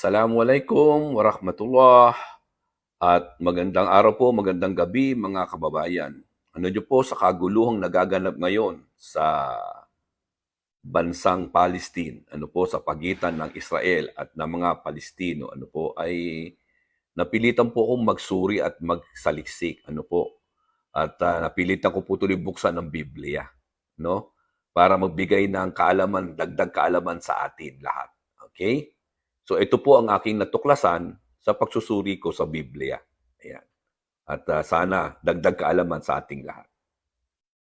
Assalamualaikum warahmatullah at magandang araw po, magandang gabi mga kababayan. Ano niyo po sa kaguluhang nagaganap ngayon sa bansang Palestine, ano po sa pagitan ng Israel at ng mga Palestino, ano po ay napilitan po akong magsuri at magsaliksik, ano po. At ah, napilitan ko po tuloy buksan ng Biblia, no? Para magbigay ng kaalaman, dagdag kaalaman sa atin lahat. Okay? So ito po ang aking natuklasan sa pagsusuri ko sa Biblia. Ayan. At ah, sana dagdag kaalaman sa ating lahat.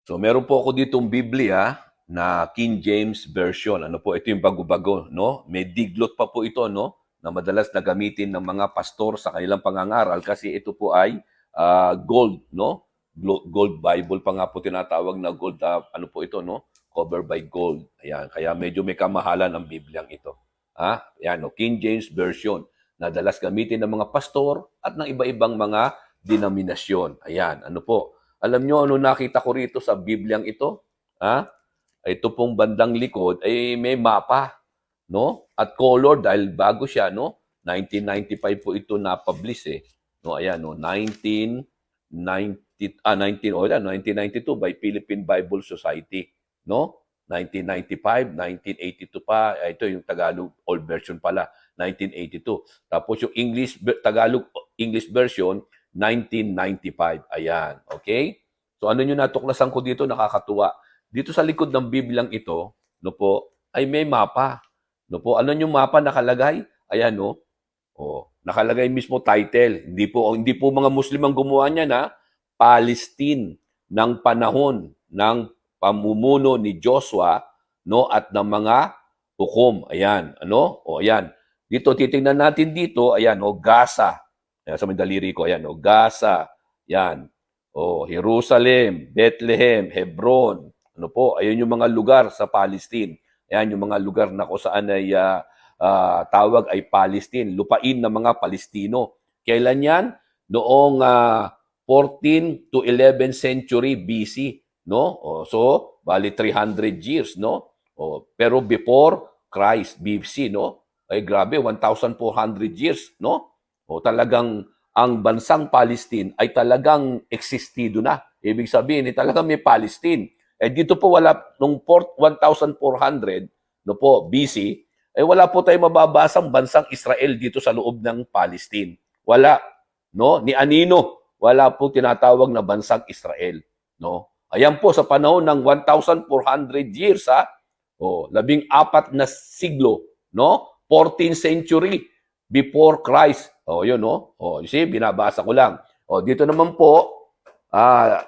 So meron po ako ditong Biblia na King James Version. Ano po, ito yung bago-bago, no? May diglot pa po ito, no? Na madalas na gamitin ng mga pastor sa kanilang pangangaral kasi ito po ay ah, gold, no? Gold Bible pa nga po tinatawag na gold, ah, ano po ito, no? Cover by gold. Ayan, kaya medyo may kamahalan ang Bibliang ito. Ha? Yan, no? King James Version na dalas gamitin ng mga pastor at ng iba-ibang mga denominasyon. Ayan, ano po. Alam nyo ano nakita ko rito sa Bibliang ito? Ha? Ito pong bandang likod ay may mapa, no? At color dahil bago siya, no? 1995 po ito na-publish eh. No, ayan, no? 1990 ah 19 oh, yan, 1992 by Philippine Bible Society, no? 1995, 1982 pa, ah, ito yung Tagalog old version pala, 1982. Tapos yung English Tagalog English version 1995. Ayan, okay? So ano yung natuklasan ko dito nakakatuwa. Dito sa likod ng Biblyang ito, no po, ay may mapa. No po, ano yung mapa nakalagay? Ayan no. Oh, nakalagay mismo title. Hindi po hindi po mga Muslim ang gumawa niyan ha. Palestine ng panahon ng pamumuno ni Joshua no at ng mga hukom. Ayan, ano? O ayan. Dito titingnan natin dito, ayan, o Gaza. Ayan, sa may daliri ko, ayan, o Gaza. Yan. O Jerusalem, Bethlehem, Hebron. Ano po? Ayun yung mga lugar sa Palestine. Ayan yung mga lugar na kung saan ay ah, ah, tawag ay Palestine, lupain ng mga Palestino. Kailan yan? Noong ah, 14 to 11 century BC, no? So, bali 300 years, no? O, pero before Christ, BC, no? Ay grabe, 1,400 years, no? O talagang ang bansang Palestine ay talagang existido na. Ibig sabihin, eh, talagang may Palestine. Eh dito po wala, nung port- 1,400, no po, BC, eh wala po tayong mababasang bansang Israel dito sa loob ng Palestine. Wala. No? Ni Anino, wala po tinatawag na bansang Israel. No? Ayan po, sa panahon ng 1,400 years, ha? O, labing apat na siglo, no? 14th century before Christ. O, yun, no? O, you see, binabasa ko lang. O, dito naman po, ah,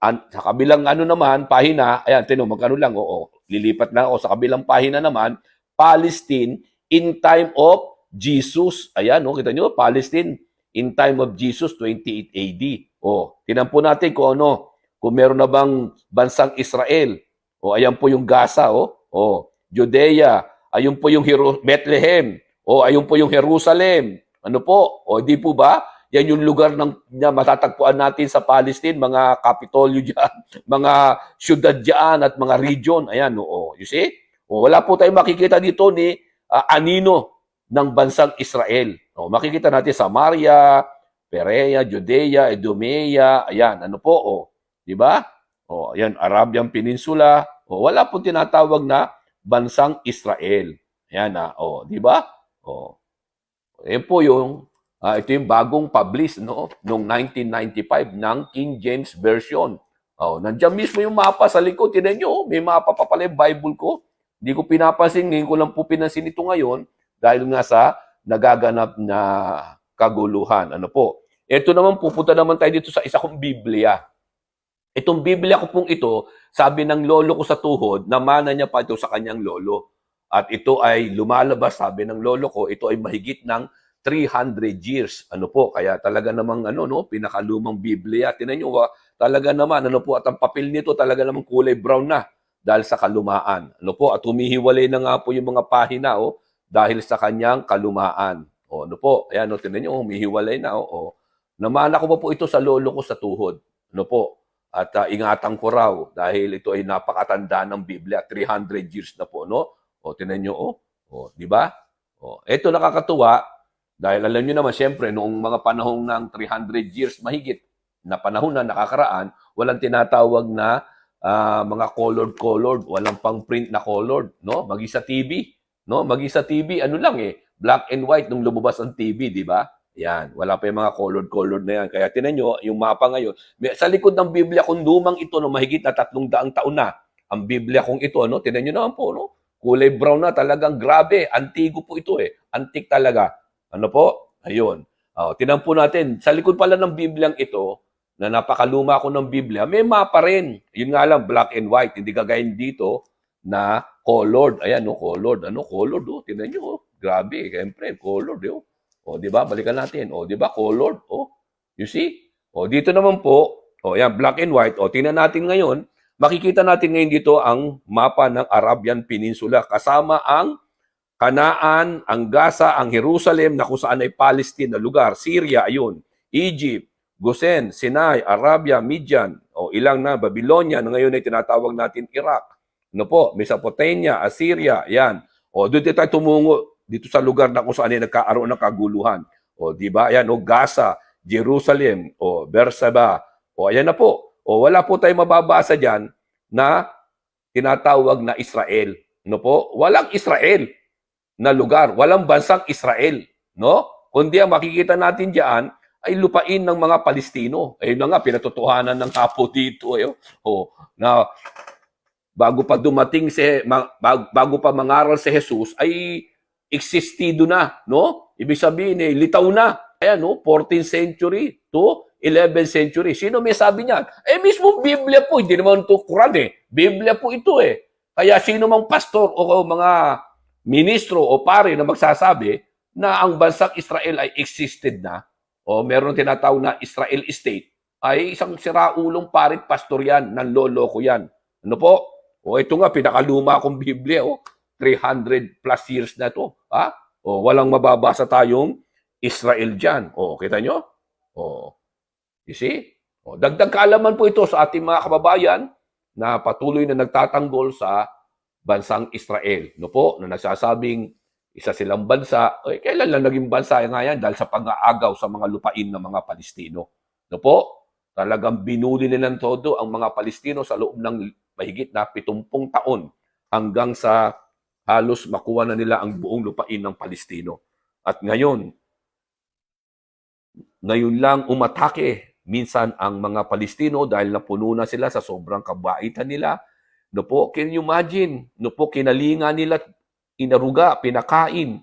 an- sa kabilang ano naman, pahina, ayan, tino, magkano lang, oo, lilipat na ako sa kabilang pahina naman, Palestine in time of Jesus. Ayan, no, kita nyo, Palestine in time of Jesus, 28 AD. O, tinan po natin kung ano, kung meron na bang bansang Israel. O, ayan po yung Gaza, o, o, Judea, ayun po yung Hero- Bethlehem, o, ayun po yung Jerusalem. Ano po? O, di po ba? Yan yung lugar ng na matatagpuan natin sa Palestine, mga kapitolyo diyan, mga syudad diyan at mga region. Ayan, oo. You see? O, wala po tayong makikita dito ni ah, anino ng bansang Israel. O, makikita natin Samaria, Perea, Judea, Idumea, ayan, ano po, o, di ba? O, ayan, Arabian Peninsula. O, wala po tinatawag na bansang Israel. Ayan, ah, o, di ba? O, yan po yung Ah, ito yung bagong publish no noong 1995 ng King James Version. Oh, nandiyan mismo yung mapa sa likod. Tingnan niyo, oh, may mapa pa pala yung Bible ko. Hindi ko pinapansin, ngayon ko lang po pinansin ito ngayon dahil nga sa nagaganap na kaguluhan. Ano po? Ito naman, pupunta naman tayo dito sa isa kong Biblia. Itong Biblia ko pong ito, sabi ng lolo ko sa tuhod, namana niya pa ito sa kanyang lolo. At ito ay lumalabas, sabi ng lolo ko, ito ay mahigit ng 300 years. Ano po, kaya talaga namang ano no, pinakalumang Biblia. Tingnan niyo, wa- talaga naman ano po at ang papel nito talaga namang kulay brown na dahil sa kalumaan. Ano po, at humihiwalay na nga po yung mga pahina oh, dahil sa kanyang kalumaan. O ano po, ayan no, tingnan niyo, humihiwalay na oh. oh. Namana ko pa po ito sa lolo ko sa tuhod. Ano po? At ah, ingatan ko raw dahil ito ay napakatanda ng Biblia, 300 years na po, no? O tingnan niyo oh. O, di ba? Oh, ito nakakatuwa dahil alam niyo naman siyempre noong mga panahon ng 300 years mahigit na panahon na nakakaraan, walang tinatawag na ah, mga colored colored, walang pang print na colored, no? Magi sa TV, no? Magi sa TV, ano lang eh, black and white nung lumabas ang TV, di ba? Yan, wala pa yung mga colored colored na yan. Kaya tinan nyo, yung mapa ngayon, sa likod ng Biblia kung lumang ito no mahigit na tatlong daang taon na, ang Biblia kung ito, no? Tinan nyo naman po, no? Kulay brown na, talagang grabe. Antigo po ito eh. Antik talaga. Ano po? Ayun. Oh, tinan po natin, sa likod pala ng Bibliang ito, na napakaluma ko ng Biblia, may mapa rin. Yun nga lang, black and white. Hindi kagayin dito na colored. Ayan, no, colored. Ano, colored, oh. Tinan nyo, oh. Grabe, siyempre, colored, oh. O, di ba? Balikan natin. O, di ba? Colored. O, you see? O, dito naman po, o, yan, black and white. O, tingnan natin ngayon, makikita natin ngayon dito ang mapa ng Arabian Peninsula kasama ang Kanaan, ang Gaza, ang Jerusalem na kung saan ay Palestine na lugar, Syria, ayun, Egypt, Gosen, Sinai, Arabia, Midian, o ilang na, Babylonia, na ngayon ay tinatawag natin Iraq. Ano po, Mesopotamia, Assyria, yan. O doon tayo tumungo dito sa lugar na kung saan ay nagkaaroon ng kaguluhan. O di ba? Ayan, o Gaza, Jerusalem, o Bersaba. O ayan na po. O wala po tayong mababasa diyan na tinatawag na Israel. No po? Walang Israel na lugar. Walang bansang Israel. No? Kundi ang makikita natin diyan ay lupain ng mga Palestino. Ayun na nga, pinatotohanan ng kapo dito. Eh, oh, na bago pa dumating si bago pa mangaral si Jesus ay existido na, no? Ibig sabihin eh litaw na. Ayan, no? 14th century to 11th century. Sino may sabi niyan? Eh mismo Biblia po, hindi naman to Quran eh. Biblia po ito eh. Kaya sino mang pastor o mga ministro o pare na magsasabi na ang bansang Israel ay existed na o meron tinatawag na Israel state ay isang siraulong parit pastor yan, nanloloko yan. Ano po? O ito nga, pinakaluma kong Biblia, oh. 300 plus years na to. Ha? O walang mababasa tayong Israel dyan. O, kita nyo? O, you see? O, dagdag kaalaman po ito sa ating mga kababayan na patuloy na nagtatanggol sa bansang Israel. No po, na nagsasabing isa silang bansa. Eh, kailan lang naging bansa nga yan? Dahil sa pag-aagaw sa mga lupain ng mga Palestino. No po, talagang binuli nilang todo ang mga Palestino sa loob ng mahigit na 70 taon hanggang sa halos makuha na nila ang buong lupain ng Palestino. At ngayon, ngayon lang umatake minsan ang mga Palestino dahil napuno na sila sa sobrang kabaitan nila. No po, can you imagine? No po, kinalinga nila, inaruga, pinakain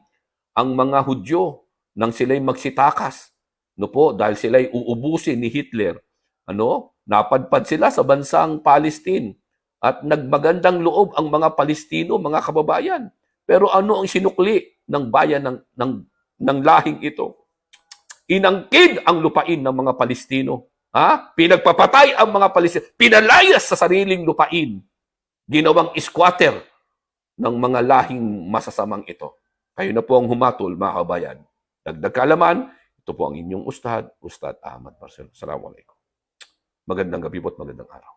ang mga Hudyo nang sila'y magsitakas. No po, dahil sila'y uubusin ni Hitler. Ano? Napadpad sila sa bansang Palestine at nagmagandang loob ang mga Palestino, mga kababayan. Pero ano ang sinukli ng bayan ng, ng, ng lahing ito? Inangkid ang lupain ng mga Palestino. Ha? Pinagpapatay ang mga Palestino. Pinalayas sa sariling lupain. Ginawang squatter ng mga lahing masasamang ito. Kayo na po ang humatol, mga kabayan. Dagdag kaalaman, ito po ang inyong Ustad, Ustad Ahmad Marcel. Assalamualaikum. Magandang gabi po at magandang araw.